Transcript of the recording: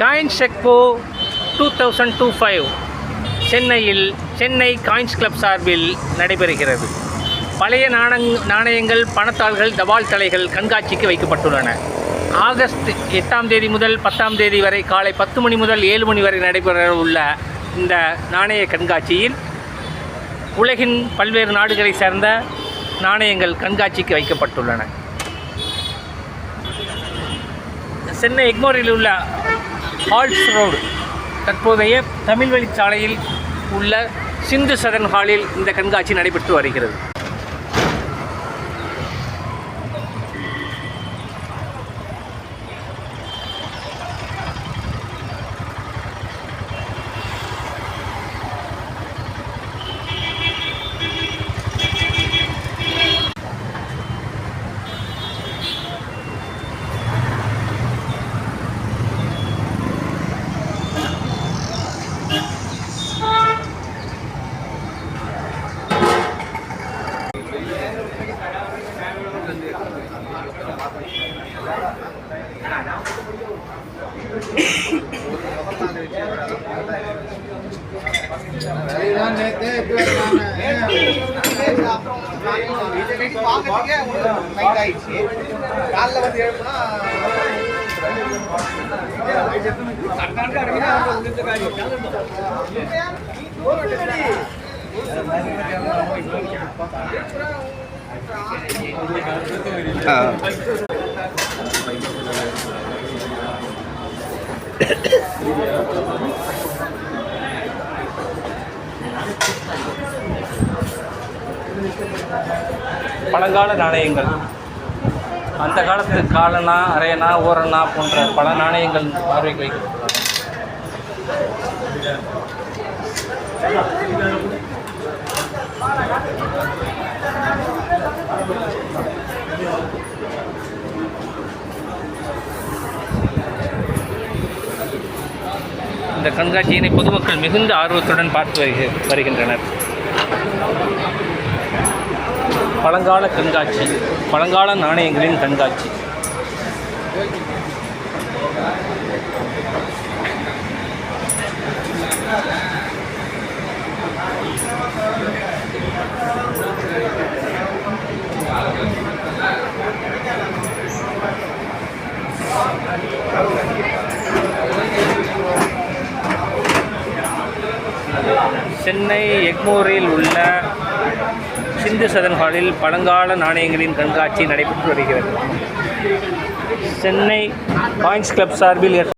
Coins expo two thousand two five சென்னையில் Chennai coins club சார்பில் நடைபெறுகிறது. பழைய நாணங் நாணயங்கள் பணத்தாள்கள் தபால் தலைகள் கண்காட்சிக்கு வைக்கப்பட்டுள்ளன. ஆகஸ்ட் எட்டாம் தேதி முதல் பத்தாம் தேதி வரை காலை பத்து மணி முதல் ஏழு மணி வரை நடைபெற உள்ள இந்த நாணய கண்காட்சியில் உலகின் பல்வேறு நாடுகளை சேர்ந்த நாணயங்கள் கண்காட்சிக்கு வைக்கப்பட்டுள்ளன. சென்னை எக்மோரில் உள்ள ஹால்ஸ் ரோடு. தற்போதைய தமிழ் வழிச்சாலையில் உள்ள சிந்து சதன் ஹாலில் இந்த கண்காட்சி நடைபெற்று வருகிறது. காலைல வந்து எழுப்புனா பழங்கால நாணயங்கள். அந்த காலத்து காலனா அரையனா ஓரணா போன்ற பல நாணயங்கள் பார்வைக்கு வைக்கப்பட்டுள்ளன இந்த கண்காட்சியினை பொதுமக்கள் மிகுந்த ஆர்வத்துடன் பார்த்து வருகி- வருகின்றனர். பழங்கால கண்காட்சி பழங்கால நாணயங்களின் கண்காட்சி. சென்னை எக்மோரில் உள்ள சிந்து சதன் ஹாலில் பழங்கால நாணயங்களின் கண்காட்சி நடைபெற்று வருகிறது. சென்னை காயின்ஸ் கிளப் சார்பில்